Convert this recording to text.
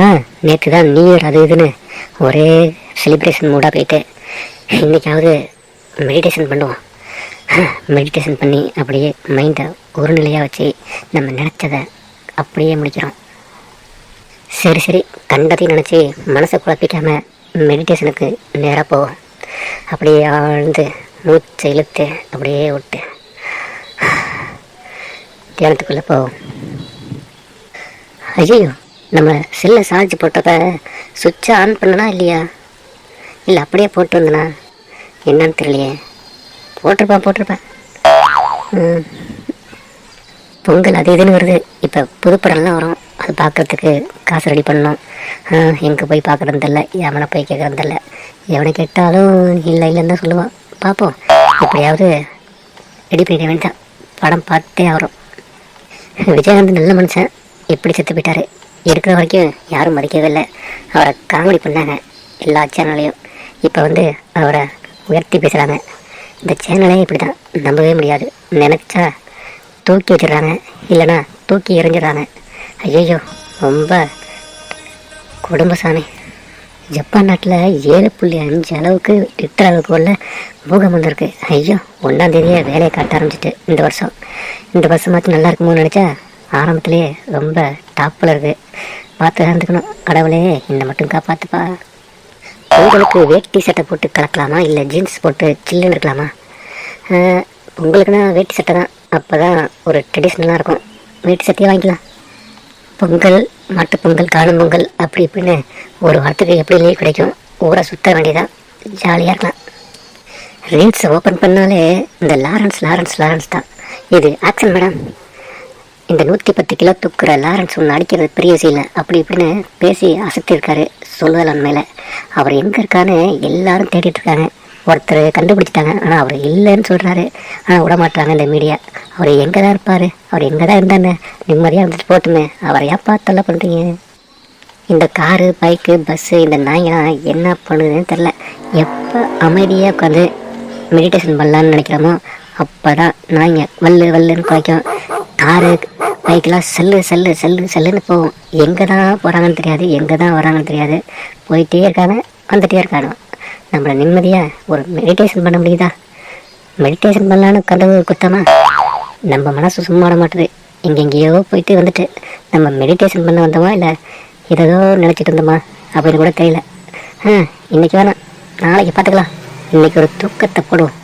ஆ நேற்று தான் new year அது இதுன்னு ஒரே செலிப்ரேஷன் மூடாக போயிட்டு இன்றைக்காவது மெடிடேஷன் பண்ணுவோம். மெடிடேஷன் பண்ணி அப்படியே மைண்டை ஒரு நிலையாக வச்சு நம்ம நினச்சதை அப்படியே முடிக்கிறோம். சரி சரி கண்டதையும் நினச்சி மனசை குழப்பிக்காமல் மெடிடேஷனுக்கு நேராக போவோம். அப்படியே ஆழ்ந்து மூச்சை இழுத்து அப்படியே விட்டு தியானத்துக்குள்ளே போவோம். ஐயோ நம்ம செல்லை சார்ஜ் போட்டப்ப சுவிட்சை ஆன் பண்ணனா இல்லையா? இல்லை அப்படியே போட்டு வந்தனா என்னன்னு தெரியலையே. போட்டிருப்பேன் போட்டிருப்பேன். ம். பொங்கல் அது இதுன்னு வருது. இப்போ புதுப்படம்லாம் வரும். அது பார்க்கறதுக்கு காசு ரெடி பண்ணணும். எங்கே போய் பார்க்குறது தெரில எவனை போய் கேட்குறது தெரில எவனை கேட்டாலும் இல்லை இல்லைன்னு தான் சொல்லுவான் பார்ப்போம் எப்படியாவது ரெடி பண்ணிட வேண்டியதான் படம் பார்த்தே ஆகிறோம் விஜயகாந்த் நல்ல மனுஷன். எப்படி செத்து போயிட்டாரு? இருக்கிற வரைக்கும் யாரும் மதிக்கவே இல்லை. அவரை காமெடி பண்ணாங்க எல்லா சேனல்லையும் இப்போ வந்து அவரை உயர்த்தி பேசுகிறாங்க இந்த சேனலே இப்படி தான் நம்பவே முடியாது. நினச்சா தூக்கி வச்சிடுறாங்க. இல்லைன்னா தூக்கி எறிஞ்சிடுறாங்க. ஐயோ ரொம்ப குடும்ப சாமி. ஜப்பான் நாட்டில் ஏழு புள்ளி அஞ்சு அளவுக்கு லிட்டர் அளவுக்கு உள்ள பூகம் வந்திருக்கு. ஐயோ ஒன்றாம் தேதியே வேலையை காட்ட ஆரம்பிச்சிட்டு இந்த வருஷம். இந்த வருஷமாச்சும் நல்லா இருக்குமோன்னு நினச்சா ஆரம்பத்துலேயே ரொம்ப டாப்பில் இருக்கு பார்த்து இருந்துக்கணும் கடவுளே என்னை மட்டும் காப்பாற்றுப்பா பொங்கலுக்கு வேட்டி சட்டை போட்டு கலக்கலாமா? இல்லை ஜீன்ஸ் போட்டு சில்லுன்னு இருக்கலாமா? பொங்கலுக்குன்னா வேட்டி சட்டை தான். அப்போ தான் ஒரு ட்ரெடிஷ்னலாக இருக்கும். வேட்டி சட்டையே வாங்கிக்கலாம். பொங்கல் மாட்டுப் பொங்கல் காணும் பொங்கல் அப்படி இப்படின்னு ஒரு வாரத்துக்கு எப்படி லீவ் கிடைக்கும்? ஊரை சுத்த வேண்டியதான் ஜாலியாக இருக்கலாம். ரீல்ஸை ஓப்பன் பண்ணாலே இந்த லாரன்ஸ் லாரன்ஸ் லாரன்ஸ் தான். இது ஆக்ஷன் மேடம் இந்த நூற்றி பத்து கிலோ தூக்குற லாரன்ஸ் ஒன்று அடிக்கிறது பெரிய விஷயம் அப்படி இப்படின்னு பேசி அசத்திருக்காரு சொல்லுதல் மேலே. அவர் எங்கே இருக்கான்னு எல்லாரும் தேடிட்டு இருக்காங்க. ஒருத்தர் கண்டுபிடிச்சிட்டாங்க. ஆனால் அவர் இல்லைன்னு சொல்கிறாரு ஆனால் விடமாட்டாங்க இந்த மீடியா அவர் எங்கே தான் இருப்பார்? அவர் எங்கே தான் இருந்தானே நிம்மதியாக இருந்துட்டு போட்டுமே. அவரை ஏப்பா தொல்லை பண்ணுறீங்க இந்த காரு பைக்கு பஸ்ஸு இந்த நாய்ங்களாம் என்ன பண்ணுதுன்னு தெரில எப்போ அமைதியாக உட்காந்து மெடிடேஷன் பண்ணலான்னு நினைக்கிறோமோ அப்போ தான் நாய்ங்க வல்லு வல்லுன்னு குறைக்கும். காரு பைக்கெலாம் செல்லு செல்லு செல்லு செல்லுன்னு போகும். எங்கே தான் போகிறாங்கன்னு தெரியாது எங்கே தான் வராங்கன்னு தெரியாது. போயிட்டே இருக்காங்க வந்துகிட்டே இருக்காங்க. நம்மளை நிம்மதியாக ஒரு மெடிடேஷன் பண்ண முடியுதா? மெடிடேஷன் பண்ணலான்னு கதவு குத்தமா நம்ம மனசு சும்மா விட மாட்டுது. எங்கெங்கேயோ போயிட்டு வந்துட்டு நம்ம மெடிடேஷன் பண்ண வந்தோமா இல்லை ஏதோ நினச்சிட்டு இருந்தோமா அப்படின்னு கூட தெரியல. ஆ இன்றைக்கி வேணாம். நாளைக்கு பார்த்துக்கலாம். இன்றைக்கி ஒரு தூக்கத்தை போடுவோம்.